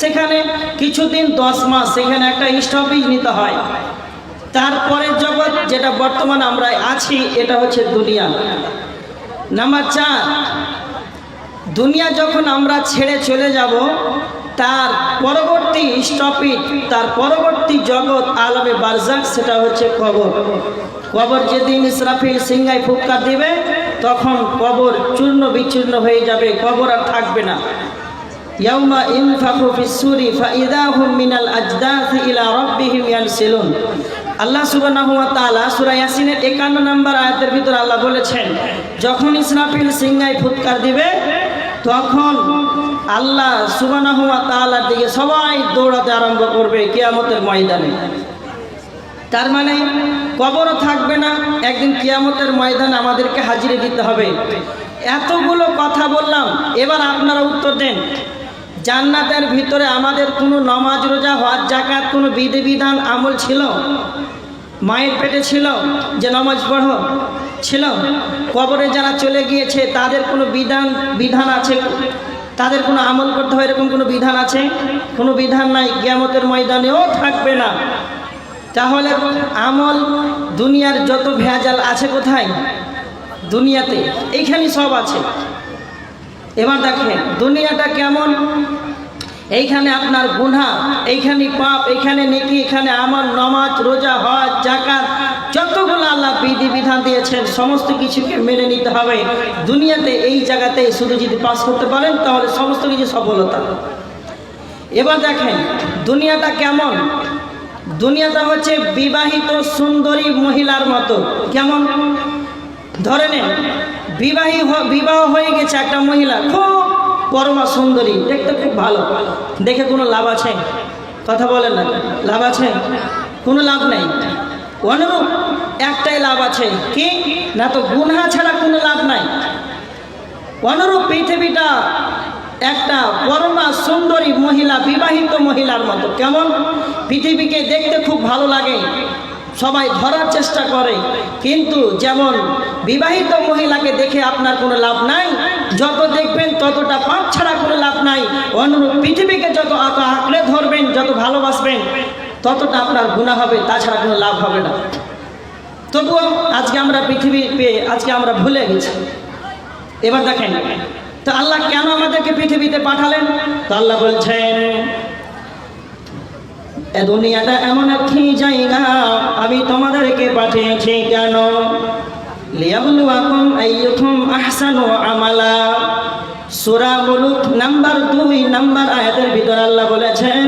সেখানে কিছুদিন দশ মাস সেখানে একটা স্টপেজ নিতে হয়। তারপরের জগৎ যেটা বর্তমান আমরা আছি, এটা হচ্ছে দুনিয়া। নাম্বার চার, দুনিয়া যখন আমরা ছেড়ে চলে যাব, তার পরবর্তী স্টপিট তার পরবর্তী জগৎ আলমে বারজাক, সেটা হচ্ছে কবর। কবর যেদিন ইসরাফিল সিংহায় ফুৎকার দিবে, তখন কবর চূর্ণ বিচূর্ণ হয়ে যাবে, কবর আর থাকবে না। ইয়াউমা ইনফাখু ফিস-সূরি ফাইদাহুম মিনাল আজদাথি ইলা রাব্বিহিম ইয়ানসিলুন। আল্লাহ সুবহানাহু ওয়া তাআলা সূরা ইয়াসিনের 51 নম্বর আয়াতের ভিতর আল্লাহ বলেছেন, যখন ইসরাফিল সিংহায় ফুৎকার দিবে, তখন আল্লাহ সুবহানাহু ওয়া তাআলার দিকে সবাই দৌড়াতে আরম্ভ করবে কিয়ামতের ময়দানে। তার মানে কবরও থাকবে না, একদিন কিয়ামতের ময়দানে আমাদেরকে হাজিরে দিতে হবে। এতগুলো কথা বললাম, এবার আপনারা উত্তর দেন। জান্নাতের ভিতরে আমাদের কোনো নমাজ, রোজা, হজ জাকাত কোনো বিধিবিধান, আমল ছিল? মায়ের পেটে ছিল যে নামাজ পড়ো? ছিল? কবরে যারা চলে গিয়েছে, তাদের কোনো বিধান বিধান আছে? তাদের কোনো আমল করতে হয় এরকম কোনো বিধান আছে? কোনো বিধান নাই, কিয়ামতের ময়দানেও থাকবে না। তাহলে আমল দুনিয়ার যত ভেজাল আছে কোথায়? দুনিয়াতে। এইখানে সব আছে। এবার দেখেন, দুনিয়াটা কেমন? এইখানে আপনার গুনা এইখানে পাপ, এইখানে নেকি, এখানে আমার নমাজ, রোজা, হজ জাকাত যতগুলো আল্লাহ বিধি বিধান দিয়েছেন, সমস্ত কিছুকে মেনে নিতে হবে। দুনিয়াতে এই জায়গাতে শুধু যদি পাস করতে পারেন, তাহলে সমস্ত কিছু সফলতা। এবার দেখেন, দুনিয়াটা কেমন? দুনিয়াটা হচ্ছে বিবাহিত সুন্দরী মহিলার মতো। কেমন? ধরে নেন বিবাহী বিবাহ হয়ে গেছে একটা মহিলা। খুব পরমা সুন্দরী, দেখতে খুব ভালো। দেখে কোনো লাভ আছে? কথা বলেন না। লাভ আছে? কোনো লাভ নেই। অনুরূপ একটাই লাভ আছে। কি? না তো গুনহা ছাড়া কোনো লাভ নাই। অনুরূপ পৃথিবীটা একটা পরমা সুন্দরী মহিলা, বিবাহিত মহিলার মতো। কেমন? পৃথিবীকে দেখতে খুব ভালো লাগে। সবাই ধরার চেষ্টা করে। কিন্তু যেমন বিবাহিত মহিলাকে দেখে আপনার কোনো লাভ নাই, যত দেখবেন ততটা পাপ ছাড়া কোনো লাভ নাই। অনুরূপ পৃথিবীকে যত আঁক আঁকড়ে ধরবেন, যত ভালোবাসবেন, ততটা আপনার গুণা হবে, তাছাড়া কোনো লাভ হবে না। তবুও আজকে আমরা পৃথিবী পেয়ে, আজকে আমরা ভুলে গেছি। এবার দেখেন, তো আল্লাহ কেন আমাদেরকে পৃথিবীতে পাঠালেন? তো আল্লাহ বলছেন, এ দুনিয়াটা এমন একটি জায়গা আমি তোমাদেরকে পাঠিয়েছি কেন? আইয়ুকুম আমালা। নাম্বার নাম্বার ভিতর আল্লাহ বলেছেন,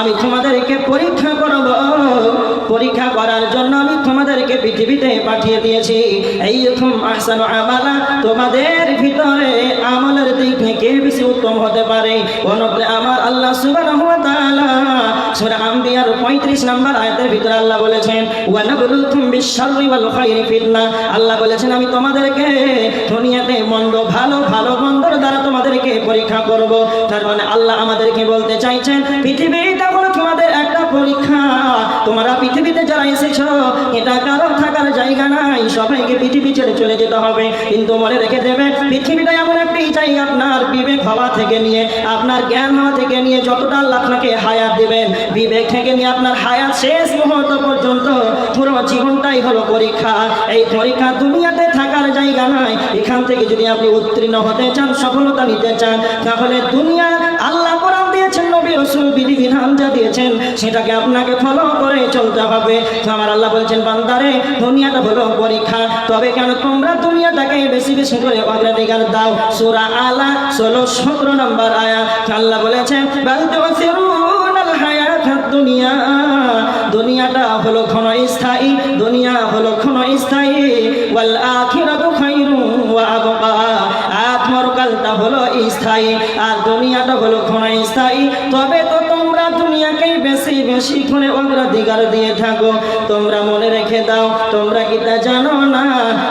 আমি তোমাদেরকে পরীক্ষা করব। পরীক্ষা করার জন্য আমি তোমাদেরকে পৃথিবীতে পাঠিয়ে দিয়েছি। এইরকম আহসানু আমালা, তোমাদের ভিতরে আমলের দিক থেকে বেশি উত্তম হতে পারে। অনপরে আমার আল্লাহ তাআলা সূরা আম্বিয়ার 35 নম্বর আয়াতের ভিতরে আল্লাহ বলেছেন ওয়া নাবলুকুম বিশ-শাররি ওয়াল খায়রি ফিতনা। আল্লাহ বলেছেন, আমি তোমাদেরকে দুনিয়াতে মন্দ, ভালো ভালো মন্দর দ্বারা তোমাদেরকে পরীক্ষা করব। তার মানে আল্লাহ আমাদেরকে বলতে চাইছেন পৃথিবীটা হলো তোমাদের একটা পরীক্ষা। তোমরা পৃথিবীতে যারা এসেছ, এটা কারও থাকার জায়গা নাই। সবাইকে পৃথিবী ছেড়ে চলে যেতে হবে। কিন্তু মনে রেখে দেবে পৃথিবীটা এমন চাই আপনার বিবেক হওয়া থেকে নিয়ে, আপনার জ্ঞান হওয়া থেকে নিয়ে যতটা আল্লাহ আপনাকে হায়াত দেবেন, বিবেক থেকে নিয়ে আপনার হায়াত শেষ মুহূর্ত পর্যন্ত পুরো জীবনটাই হলো পরীক্ষা। এই পরীক্ষা দুনিয়াতে থাকার জায়গা নয় এখান থেকে যদি আপনি উত্তীর্ণ হতে চান, সফলতা নিতে চান, তাহলে দুনিয়া রসুল বিধি বিধান যা দিয়েছেন, সেটাকে আপনাকে ফলো করে চলতে হবে। আমার আল্লাহ বলছেন, বান্দারে, দুনিয়াটা হলো পরীক্ষা। তবে কেন তোমরা দুনিয়াটাকে বেশি বেশি করে অগ্রাধিকার দাও? সুরা আলা ষোলো, সতেরো নম্বর আয়া। আল্লাহ বলেছেন দুনিয়া। দুনিয়াটা হলো ক্ষণস্থায়ী আত্মরকালটা হলো স্থায়ী আর দুনিয়াটা হলো ক্ষণস্থায়ী। তবে তো তোমরা দুনিয়াকে বেশি বেশি করে অগ্রাধিকার দিয়ে থাকো। তোমরা মনে রেখে দাও, তোমরা কি তা জানো না?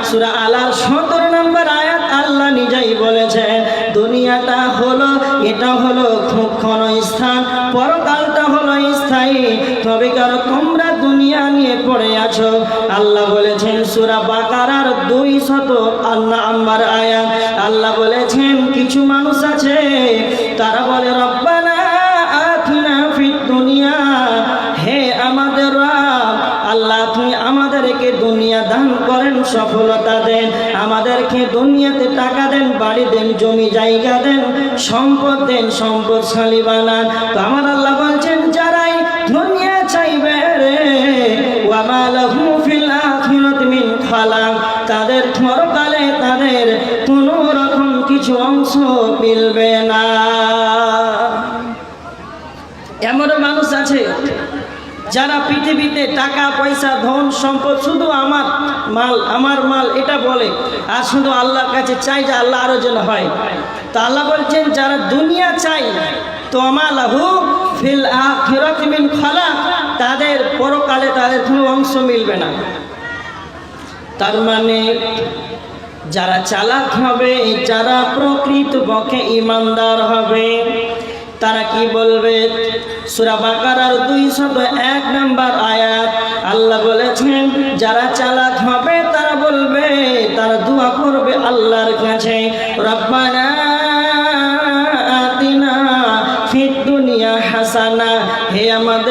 সূরা আলার সতেরো নম্বর আয়াত আল্লাহ নিজেই বলেছেন, দুনিয়াটা হলো, এটা হলো খুব ক্ষণস্থান, পরকালটা হলো স্থায়ী। তবে কারও তোমরা দুনিয়া নিয়ে পড়ে আছো, আল্লাহ বলেছেন সুরা বাকারার দুই আল্লাহ আম্মার আয়াত। আল্লাহ বলেছেন, কিছু মানুষ আছে, তারা বলে, রব্বানা হে আমাদের আল্লাহ, তুমি আমাদেরকে দুনিয়া দান করেন, সফলতা দেন। আমাদেরকে দুনিয়াতে টাকা দেন, বাড়ি দেন, জমি জায়গা দেন, সম্পদ দেন, সম্পদশালী বানান। তো আমার আল্লাহ বলছেন, যারাই দুনিয়া চাইবে রে, ওয়ামালা অংশ মিলবে না। এমনও মানুষ আছে যারা পৃথিবীতে টাকা, পয়সা, ধন, সম্পদ শুধু আমার মাল আমার মাল, এটা বলে। আর শুধু আল্লাহর কাছে চাই যে আল্লাহ আরও যেন হয়। তো আল্লাহ বলছেন, যারা দুনিয়া চাই তো আমার আমালাহু ফিল আখিরাত মিন খালাক, তাদের পরকালে তাদের কোনো অংশ মিলবে না। তার মানে যারা চালাক হবে, যারা প্রকৃত পক্ষে ইমানদার হবে, তারা কি বলবে? সুরা বাকারার দুই শত এক নম্বর আয়াত আল্লাহ বলেছেন, যারা চালাক হবে, তারা বলবে, তারা দোয়া করবে আল্লাহর কাছে, রব্বানা আতিনা ফিদ দুনিয়া হাসানা, হে আমাদের